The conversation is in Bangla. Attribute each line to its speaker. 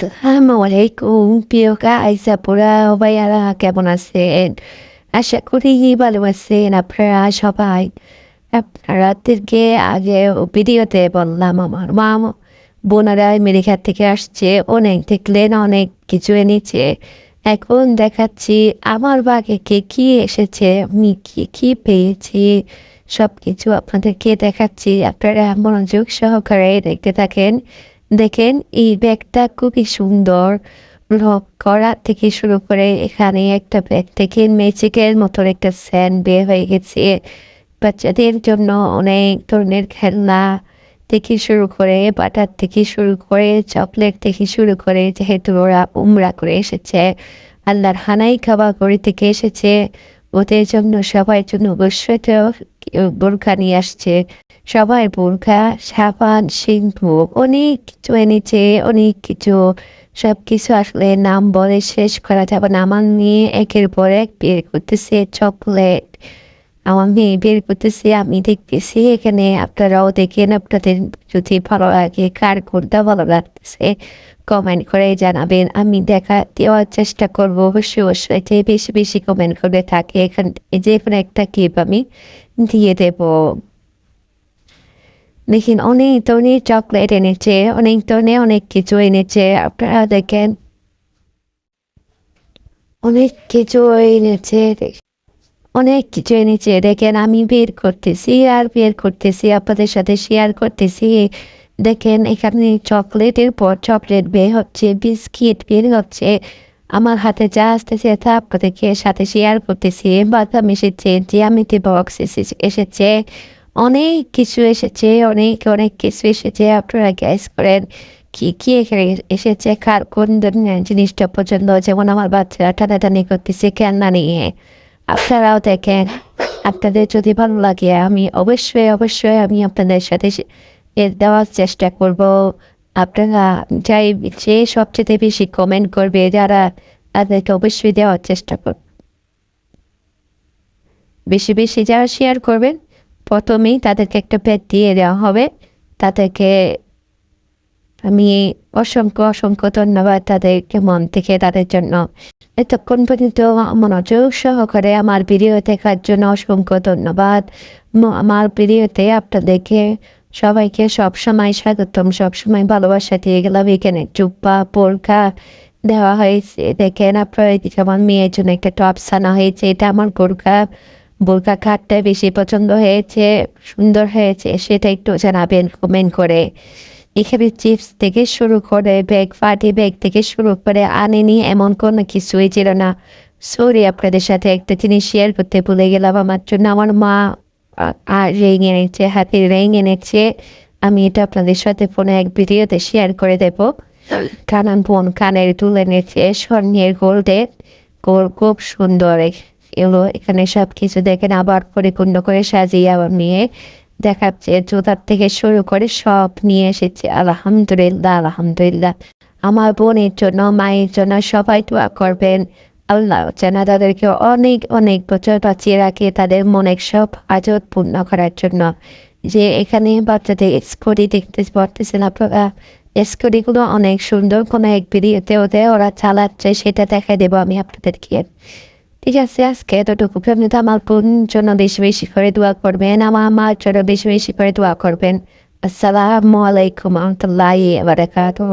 Speaker 1: আসসালামু আলাইকুম প্রিয় গাইস আপুরা ভাইয়ারা কেমন আছেন? আশা করি ভালো আছেন আপনারা সবাই। আপনারাদেরকে আগে ভিডিওতে বললাম, আমার মা বোনেরা আমেরিকা থেকে আসছে, অনেক দেখলেন, অনেক কিছু এনেছে। এখন দেখাচ্ছি, আমার বাগে কে কি এসেছে, আমি কি কি পেয়েছি সব কিছু আপনাদেরকে দেখাচ্ছি। আপনারা মনোযোগ সহকারে দেখতে থাকেন। দেখেন, এই ব্যাগটা খুবই সুন্দর। রক করা থেকে শুরু করে এখানে একটা ব্যাগ থেকে ম্যাজিকের মতন একটা স্যান্ড বের হয়ে গেছে। বাচ্চাদের জন্য অনেক ধরনের খেলনা থেকে শুরু করে, বাটার থেকে শুরু করে, চকলেট থেকে শুরু করে, যেহেতু ওরা উমরা করে এসেছে, আল্লাহর হানাই খাওয়া করে থেকে এসেছে। ওদের জন্য সবার জন্য অবশ্যই বোরখা নিয়ে আসছে। সবাই বোরখা সাবান সিন্ধু অনেক কিছু এনেছে, অনেক কিছু। সব কিছু আসলে নাম বলে শেষ করা যাবে না। আমার মেয়ে একের পর এক বের করতেছে চকলেট। আমার মেয়ে বের করতেছে, আমি দেখতেছি এখানে আপনারাও দেখেন, আপনাদের যদি ভালো লাগে, কার কোনটা ভালো লাগতেছে কমেন্ট করে জানাবেন। আমি দেখা দেওয়ার চেষ্টা করব, অবশ্যই অবশ্যই। বেশি বেশি কমেন্ট করে থাকে, এখান যে কোনো একটা কিপ আমি দিয়ে দেবো। দেখেন অনেক ধরনের চকলেট এনেছে অনেক ধরনের অনেক কিছু এনেছে আপনারা দেখেন অনেক কিছু এনেছে অনেক কিছু এনেছে দেখেন আমি বের করতেছি আর বের করতেছি আপনাদের সাথে শেয়ার করতেছি দেখেন এখানে চকলেটের পর চকলেট বের হচ্ছে বিস্কিট বের হচ্ছে আমার হাতে যা আসতেছে তা আপনাদেরকে সাথে শেয়ার করতেছি বাদাম এসেছে জ্যামিতি বক্স এসেছে অনেক কিছু এসেছে, অনেক অনেক কিছু এসেছে। আপনারা গ্যাস করেন কি কি এখানে এসেছে, কার, কোন ধরনের জিনিসটা পছন্দ? যেমন আমার বাচ্চারা টানাটানি করতেছে কেননা নিয়ে। আপনারাও দেখেন, আপনাদের যদি ভালো লাগে, আমি অবশ্যই অবশ্যই আমি আপনাদের সাথে দেওয়ার চেষ্টা করব। আপনারা যাই যে সবচেয়ে বেশি কমেন্ট করবে, যারা তাদেরকে অবশ্যই দেওয়ার চেষ্টা করব বেশি বেশি যারা শেয়ার করবেন প্রথমেই তাদেরকে একটা পেট দিয়ে দেওয়া হবে। তাদেরকে আমি অসংখ্য অসংখ্য ধন্যবাদ তাদেরকে মন থেকে, তাদের জন্য। এতক্ষণ পর্যন্ত মনোযোগ সহকারে আমার ভিডিও দেখার জন্য অসংখ্য ধন্যবাদ। আমার ভিডিওতে আপনাদেরকে সবাইকে সবসময় স্বাগতম, সবসময় ভালোবাসা দিয়ে গেলাম। এখানে চুপ্পা পোলকা দেওয়া হয়েছে। দেখেন, আপনার যেমন মেয়ের জন্য একটা টপ সানা হয়েছে, এটা আমার গোরখা বোরকা কাটটা বেশি পছন্দ হয়েছে, সুন্দর হয়েছে, সেটা একটু জানাবেন কমেন্ট করে। এখানে চিপস থেকে শুরু করে ব্যাগ পার্টি ব্যাগ থেকে শুরু করে আনেনি এমন কোনো কিছুই ছিল না। সরি আপনাদের সাথে একটা জিনিস শেয়ার করতে ভুলে গেলাম, আমার জন্য আমার মা আর রেং এনেছে, হাতে রেং এনেছে। আমি এটা আপনাদের সাথে ফোনে এক ভিডিওতে শেয়ার করে দেব। কানান বোন কানের তুলে এনেছে, স্বর্ণের গোল্ডের গোল খুব সুন্দর এলো, এখানে সব কিছু দেখেন আবার পরিপূর্ণ করে সাজিয়ে আবার নিয়ে দেখাচ্ছে, জোতার থেকে শুরু করে সব নিয়ে এসেছে। আলহামদুলিল্লাহ আলহামদুলিল্লাহ। আমার বোনের জন্য, মায়ের জন্য সবাই দোয়া করবেন। আল্লাহ যেন তাদেরকে অনেক অনেক বছর বাঁচিয়ে রাখে তাদের মনে সব আজত পূর্ণ করার জন্য। যে এখানে বাচ্চাদের স্কুটি দেখতে পারতেছেন আপনারা, স্কুটিগুলো অনেক সুন্দর, কোনো এক ভিডিওতে ওদের ওরা চালাচ্ছে, সেটা দেখা দেবো আমি আপনাদেরকে। ঠিক আছে, আজকে এতটুকু। আপনি তো আমার জন্য বেশি বেশি করে দোয়া করবেন, আমার মার জন্য বেশি বেশি করে দোয়া করবেন। আসসালামু আলাইকুম রহমতুল্লাহ বারাকাতুহ।